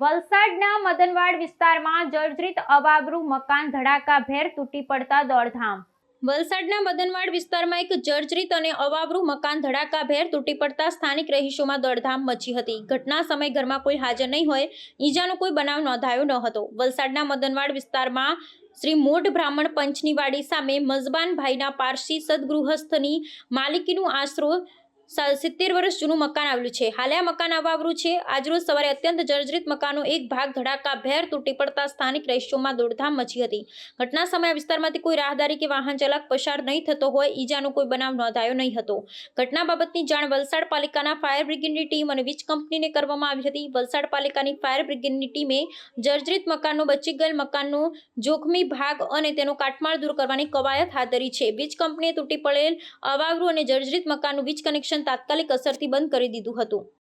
વલસાડના મદનવાડ વિસ્તારમાં જર્જરિત અવાબરૂ મકાન ધડાકા ભેર તૂટી પડતા દોડધામ. વલસાડના મદનવાડ વિસ્તારમાં એક જર્જરિત અને અવાબરૂ મકાન ધડાકાભેર તૂટી પડતા સ્થાનિક રહીશોમાં દોડધામ મચી હતી. ઘટના સમયે ઘરમાં કોઈ હાજર નહીં હોય, ઈજાનો કોઈ બનાવ નોંધાયો ન હતો. વલસાડના મદનવાડ વિસ્તારમાં શ્રી મોઢ બ્રાહ્મણ પંચની વાડી સામે મઝબાનભાઈના પારસી સદગૃહસ્થની માલિકીનું આશરો સિત્તેર વર્ષ જૂનું મકાન આવેલું છે. હાલે આ મકાન અવાવરું છે. આજરોજ સવારે અત્યંત જર્જરિત મકાનનો એક ભાગ ધડાકા, ભેર તૂટી પડતા સ્થાનિક રહીશોમાં દોડધામ મચી હતી. ઘટના સમયે વિસ્તારમાંથી કોઈ રાહદારી કે વાહન ચાલક પસાર નહીં થતો હોય, ઈજાનો કોઈ બનાવ નોંધાયો નહીં હતો. ઘટના બાબતની જાણ વલસાડ પાલિકાના ફાયર બ્રિગેડની ટીમ અને વીજ કંપનીને કરવામાં આવી હતી. વલસાડ પાલિકાની ફાયર બ્રિગેડની ટીમે જર્જરિત મકાનનો બચી ગયેલ મકાનનો જોખમી ભાગ અને તેનો કાટમાળ દૂર કરવાની કવાયત હાથ ધરી છે. વીજ કંપનીએ તૂટી પડેલ અવાવરું અને જર્જરિત મકાનનું વીજ કનેક્શન તાત્કાલિક અસરથી બંધ કરી દીધું હતું.